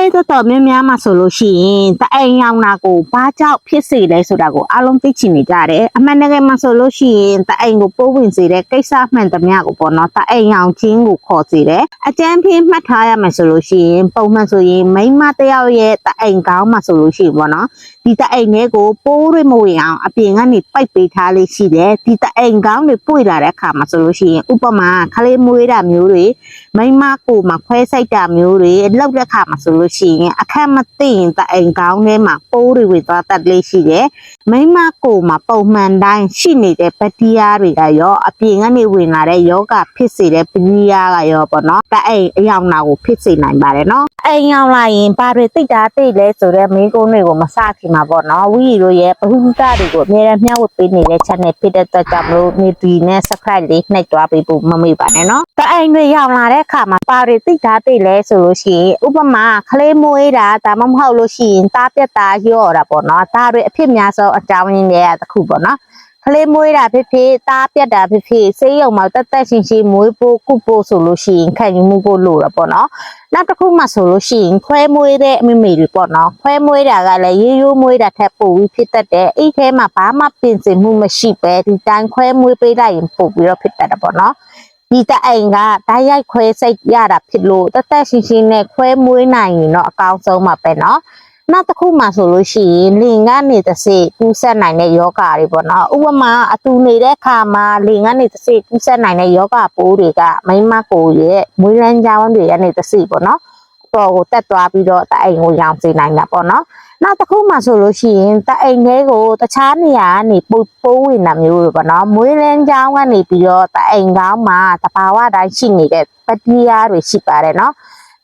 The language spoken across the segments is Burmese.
လေးတော်တော်များများမှဆိုလို့ရှိရင်တအိမ်ရောင်နာကိုဘာကြောင့်ဖြစ်စေလဲဆိုတာကိုအားလုံးသိချင်နေကြတယ်အမှန်တကယ်မှဆိုလို့ရှိရင်တအိမ်ကိုပိုးဝင်စေတဲ့ကိစ္စမှန်သမျှကိုပေါ့နော်တအိမ်ရောင်ချင်းကိုခေါ်စေတယ်အကြမ်းဖျင်းမှတ်ထားရမယ်ဆိုလို့ရှိရင်ပုံမှန်ဆိုရင်မိန်းမတစ်ယောက်ရဲ့တအိမ်ကောင်းမှဆိုလို့ရှိရင်ပေါ့နော်ဒီတအိမ်လေးကိုပိုးတွေမဝင်အောင်အပြင်ကနေပိုက်ပေးထားလေးရှိတယ်ဒီတအိမ်ကောင်းတွေပွေလာတဲ့အခါမှာဆိုလို့ရှိရင်ဥပမာခလေးမွေးတာမျိုးတွေမိန်းမကိုမှခွဲစိတ်တာမျိုးတွေလောက်တဲ့ခါမှာဆိုလို့ရှိရင်အခက်မသိရင်တအိမ်ကောင်းထဲမှာပိုးတွေဝင်သွားတတ်လေးရှိတယ်။မိန်းမကိုမှပုံမှန်တိုင်းရှိနေတဲ့ဘက်တီးယားတွေကရောအပြင်ကနေဝင်လာတဲ့ယောဂဖြစ်စေတဲ့ဘက်တီးယားကရောပေါ့နော်။တအိမ်အယောင်နာကိုဖြစ်စေနိုင်ပါတယ်နော်။အိမ်ရောက်လာရင်ဘာတွေသိတာသိလဲဆိုတော့မင်းကုန်းတွေကိုမစခင်မှာပေါ့နော်။ဝီတို့ရဲ့ဘဟုတုတတွေကိုအများအားမျှဝေပေးနေတဲ့ channel ဖြစ်တဲ့အတွက်ကြောင့်မလို့နေဒီနဲ့ subscribe လေးနှိပ်သွားပေးဖို့မမေ့ပါနဲ့နော်။တအိမ်တွေရောက်လာတဲ့အခါမှာဘာတွေသိတာသိလဲဆိုလို့ရှိရင်ဥပမာခလေးမွေးတာဒါမှမဟုတ်လို့ရှိရင်တားပြက်တာရော့တာပေါ့နော်။ဒါတွေအဖြစ်များဆုံးအကြောင်းရင်းတွေကတစ်ခုပေါ့နော်။ကလေးမွေးတာဖြစ်ဖြစ်တားပြက်တာဖြစ်ဖြစ်ဆေးရုံမှာတက်တက်ရှင်ရှင်မွေးဖို့ကုဖို့ဆိုလို့ရှိရင်ခံယူမှုဖို့လိုတာပေါ့နော်နောက်တစ်ခုမှဆိုလို့ရှိရင်ခွဲမွေးတဲ့အမိမေတွေပေါ့နော်ခွဲမွေးတာကလည်းရိုးရိုးမွေးတာထက်ပိုပြီးဖြစ်တတ်တယ်အဲ့ထဲမှာဘာမှပြင်ဆင်မှုမရှိပဲဒီတိုင်းခွဲမွေးပေးလိုက်ရင်ပို့ပြီးတော့ဖြစ်တတ်တာပေါ့နော် ဒီတအိမ်ကဓာတ်ရိုက်ခွဲစိတ်ရတာဖြစ်လို့တက်တက်ရှင်ရှင်နဲ့ခွဲမွေးနိုင်ရင်တော့အကောင်းဆုံးပါပဲเนาะ နောက်တစ်ခုမှဆိုလို့ရှိရင်လင်ကနေတစ်စိကူးဆက်နိုင်တဲ့ယောဂါတွေပေါ့နော်ဥပမာအတူနေတဲ့အခါမှာလင်ကနေတစ်စိကူးဆက်နိုင်တဲ့ယောဂါပိုးတွေကမိန်းမကိုရဲ့မွေးလန်းကြောင်းတွေကနေတစ်စိပေါ့နော် ပေါ်ကိုတက်သွားပြီးတော့တအိမ်ကိုရောင်စေနိုင်တာပေါ့နော်နောက်တစ်ခုမှဆိုလို့ရှိရင်တအိမ်လေးကိုတခြားနေရာကနေပိုးပိုးဝင်တာမျိုးတွေပေါ့နော်မွေးလန်းကြောင်းကနေပြီးတော့တအိမ်ကောင်းမှာတဘာဝတိုင်းရှိနေတဲ့ပတိယာတွေရှိပါတယ်နော်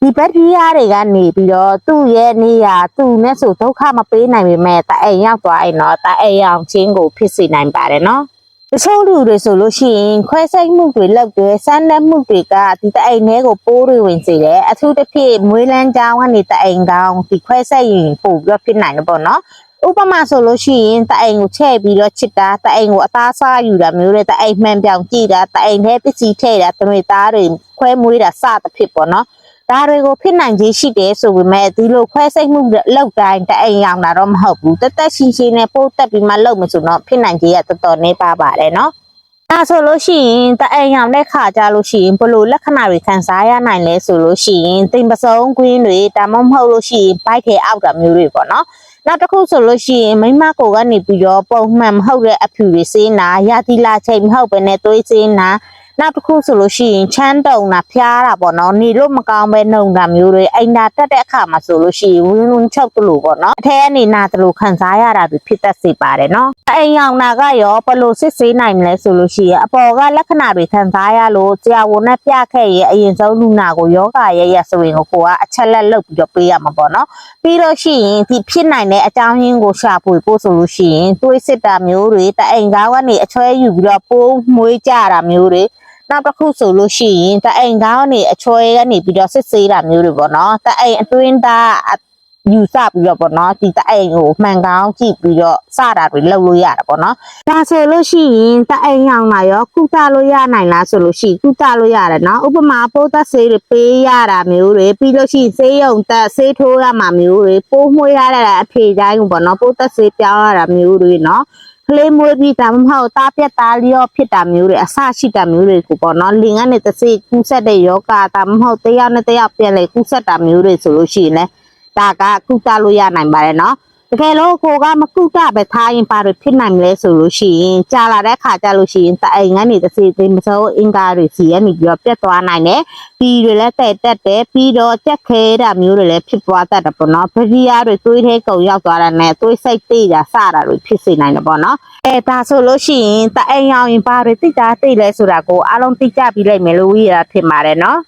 ဒီဘက်ထရီယာတွေကနေပြီးတော့သူ့ရဲ့နေရာသူ့နဲ့ဆိုဒုက္ခမပေးနိုင်ပေမဲ့တအိမ်ရောက်သွားရင်တော့တအိမ်ရောက်ချင်းကိုဖြစ်စေနိုင်ပါတယ်နော်တ ချို့လူတွေဆိုလို့ရှိရင်ခွဲစိတ်မှုတွေလောက်တယ်စမ်းတဲ့မှုတွေကဒီတအိမ်ထဲကိုပိုးတွေဝင်စေတယ်အထူးသဖြင့်မွေးလန်းကြောင်းကနေတအိမ်ကောင်းဒီခွဲစိတ်ရင်ပို့ပြီးတော့ဖြစ်နိုင်တယ်ပေါ့နော်ဥပမာဆိုလို့ရှိရင်တအိမ်ကိုချဲ့ပြီးတော့ချစ်တာတအိမ်ကိုအသားစားယူတာမျိုးတွေတအိမ်မှန်ပြောင်ကြည့်တာတအိမ်ထဲပစ္စည်းထည့်တာတတွေသားတွေခွဲမွေးတာစသဖြင့်ပေါ့နော် ဒါတွေကိုဖြစ်နိုင်ခြင်းရှိတယ်ဆိုပေမဲ့ဒီလိုခွဲစိတ်မှုလောက်တိုင်းတအိမ်ရောင်တာတော့မဟုတ်ဘူးတက်တက်ရှင်းရှင်းနဲ့ပို့တက်ပြီးမှလောက်မဆိုတော့ဖြစ်နိုင်ခြင်းကတော်တော်နေပါပါတယ်နော်ဒါဆိုလို့ရှိရင်တအိမ်ရောင်တဲ့ခါကြလို့ရှိရင်ဘလို့လက္ခဏာတွေခံစားရနိုင်လဲဆိုလို့ရှိရင်တင်ပစုံကွင်းတွေဒါမှမဟုတ်လို့ရှိရင်ဘိုက်ထဲအောက်တာမျိုးတွေပေါ့နော်နောက်တစ်ခုဆိုလို့ရှိရင်မိမကိုကနေပြီးတော့ပုံမှန်မဟုတ်တဲ့အဖြူတွေစေးနာရာသီလာချိန်မဟုတ်ဘဲနဲ့သွေးစေးနာ နောက်တစ်ခုဆိုလို့ရှိရင်ချမ်းတုံတာဖျားတာပေါ့နော်နေလို့မကောင်းပဲနှုံတာမျိုးတွေအိမ်သာတက်တဲ့အခါမှာဆိုလို့ရှိရင်ဝင်းဝင်းချုပ်တလို့ပေါ့နော်အထဲကနေနာတလို့ခံစားရတာတွေဖြစ်တတ်စေပါတယ်နော်အိမ်ရောင်နာကရောဘယ်လိုစစ်ဆေးနိုင်မလဲဆိုလို့ရှိရင်အပေါ်ကလက္ခဏာတွေခံစားရလို့ဆရာဝန်နဲ့ပြခဲ့ရဲ့အရင်ဆုံးလူနာကိုယောဂရဲ့ရဆိုရင်ကိုကိုကအချက်လက်လုပ်ပြီးတော့ပေးရမှာပေါ့နော်ပြီးတော့ရှိရင်ဒီဖြစ်နိုင်တဲ့အကြောင်းရင်းကိုရှာဖွေဖို့ဆိုလို့ရှိရင်တွေးစစ်တာမျိုးတွေတအိမ်ကားကနေအချွဲယူပြီးတော့ပိုးမွေးကြတာမျိုးတွေ နောက်တစ်ခုဆိုလို့ရှိရင်တအိမ်ကောင်းနေအချွဲကနေပြီးတော့စစ်ဆေးတာမျိုးတွေပေါ့နော်တအိမ်အတွင်းသားယူဆပြီးတော့ပေါ့နော်ဒီတအိမ်ကိုမှန်ကောင်းကြည့်ပြီးတော့စတာတွေလုပ်လို့ရတာပေါ့နော်ဒါဆိုလို့ရှိရင်တအိမ်ရောက်လာရောကုသလို့ရနိုင်လားဆိုလို့ရှိရင်ကုသလို့ရတယ်နော်ဥပမာပိုးသက်ဆေးတွေပေးရတာမျိုးတွေပြီးလို့ရှိရင်ဆေးရုံတက်ဆေးထိုးရမှာမျိုးတွေပိုးမွှေးရတဲ့အဖေတိုင်းကိုပေါ့နော်ပိုးသက်ဆေးပြောင်းရတာမျိုးတွေနော် ကလေးမွေးပြီးဒါမှမဟုတ်တားပြက်သားလျော့ဖြစ်တာမျိုးတွေအဆရှိတာမျိုးတွေကိုပေါ့နော်လင်ကနေတစ်စိကူးဆက်တဲ့ယောဂဒါမှမဟုတ်တယောက်နဲ့တယောက်ပြန်လေကူးဆက်တာမျိုးတွေဆိုလို့ရှိရင်လည်းဒါကကုသလို့ရနိုင်ပါတယ်နော် တကယ်လို့ကိုကမကုသပဲထားရင်ပါလို့ဖြစ်နိုင်မလဲဆိုလို့ရှိရင်ကြာလာတဲ့ခါကြလို့ရှိရင်တအိမ်ကနေတစ်စိသိမစိုးအင်္ဂါတွေစီကနေပြီးတော့ပြတ်သွားနိုင်တယ်ပြီးတွေလည်းတဲ့တက်တယ်ပြီးတော့ကြက်ခဲတာမျိုးတွေလည်းဖြစ်သွားတတ်တယ်ပေါ့နော်ဗီယာတွေသွေးထဲကုန်ရောက်သွားတာနဲ့သွေးစိတ်တိတာစတာတွေဖြစ်စေနိုင်တယ်ပေါ့နော်အဲဒါဆိုလို့ရှိရင်တအိမ်အောင်ရင်ဘာတွေတိတာတိလဲဆိုတာကိုအားလုံးသိကြပြီးလိုက်မယ်လို့ဝီရထင်ပါတယ်နော်